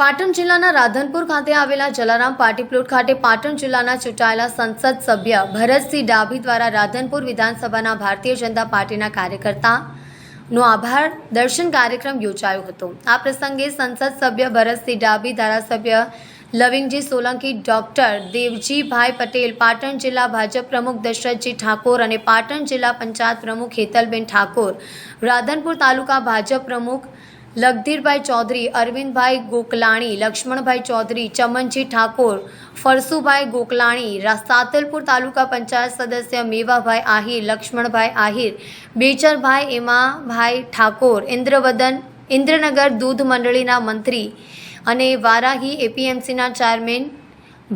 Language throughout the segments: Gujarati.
પાટણ જિલ્લાના રાધનપુર ખાતે આવેલા જલારામ પાર્ટી પ્લોટ ખાતે પાટણ જિલ્લાના ચૂંટાયેલા સંસદ સભ્ય ભરતસિંહ ડાભી દ્વારા રાધનપુર વિધાનસભાના ભારતીય જનતા પાર્ટીના કાર્યકર્તાનો આભાર દર્શન કાર્યક્રમ યોજાયો હતો. આ પ્રસંગે સંસદ સભ્ય ભરતસિંહ ડાભી, ધારાસભ્ય લવિંગજી સોલંકી, ડોક્ટર દેવજીભાઈ પટેલ, પાટણ જિલ્લા ભાજપ પ્રમુખ દશરથજી ઠાકોર અને પાટણ જિલ્લા પંચાયત પ્રમુખ હેતલબેન ઠાકોર, રાધનપુર તાલુકા ભાજપ પ્રમુખ લગધીરભાઈ ચૌધરી, અરવિંદભાઈ ગોકલાણી, લક્ષ્મણભાઈ ચૌધરી, ચમનજી ઠાકોર, ફરસુભાઈ ગોકલાણી સાતલપુર તાલુકા પંચાયત સદસ્ય મેવાભાઈ આહિર, લક્ષ્મણભાઈ આહિર બેચરભાઈ એમાભાઈ ઠાકોર, ઇન્દ્રવદન, ઇન્દ્રનગર દૂધ મંડળીના મંત્રી અને વારાહી એપીએમસીના ચેરમેન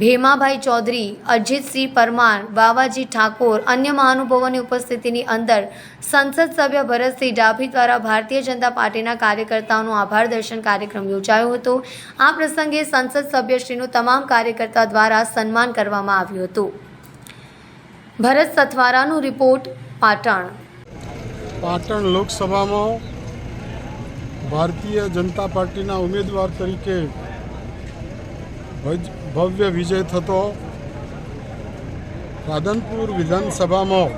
ભેમાભાઈ ચૌધરી, અજીતસિંહ પરમાર, બાવાજી ઠાકોર અન્ય મહાનુભાવોની ઉપસ્થિતિની અંદર સંસદ સભ્ય ભરતસિંહ ડાભી દ્વારા ભારતીય જનતા પાર્ટીના કાર્યકર્તાઓનું આભાર દર્શન કાર્યક્રમ યોજાયો હતો. આ પ્રસંગે સંસદ સભ્યશ્રીનું તમામ કાર્યકર્તા દ્વારા સન્માન કરવામાં આવ્યું હતું. ભરત સથવારાનું રિપોર્ટ, પાટણ. પાટણ લોકસભામાં ભારતીય જનતા પાર્ટીના ઉમેદવાર તરીકે ભવ્ય વિજય થતો રાધનપુર વિધાનસભામાં.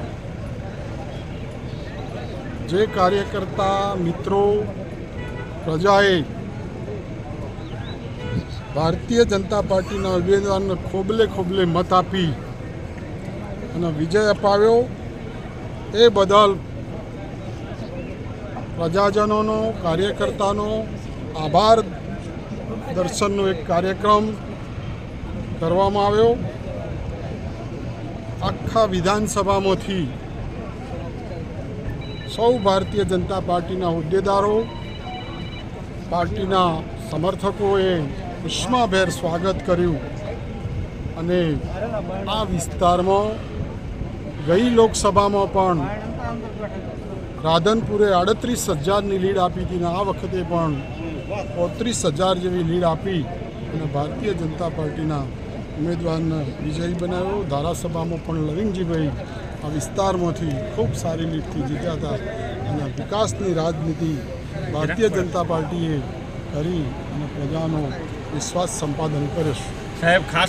જે કાર્યકર્તા, મિત્રો, પ્રજાએ ભારતીય જનતા પાર્ટીના ઉમેદવારને ખોબલે ખોબલે મત આપી અને વિજય અપાવ્યો. એ બદલ પ્રજાજનોનો, કાર્યકર્તાનો આભાર. દર્શનનો એક કાર્યક્રમ કરવામાં આવ્યો. આખા વિધાનસભામાંથી સૌ ભારતીય જનતા પાર્ટીના હોદ્દેદારો, પાર્ટીના સમર્થકોએ ઉષ્માભેર સ્વાગત કર્યું અને આ વિસ્તારમાં ગઈ લોકસભામાં પણ રાધનપુરે આડત્રીસ હજારની લીડ આપી હતી આ વખતે પણ પોત્રીસ હજાર જેવી લીડ આપી અને ભારતીય જનતા પાર્ટીના ઉમેદવારને વિજયી બનાવ્યો. ધારાસભામાં પણ લવિંગજીભાઈ આ વિસ્તારમાંથી ખૂબ સારી રીતથી જીત્યા હતા. અને વિકાસની રાજનીતિ ભારતીય જનતા પાર્ટીએ કરી અને પ્રજાનો વિશ્વાસ સંપાદન કર્યો. સાહેબ ખાસ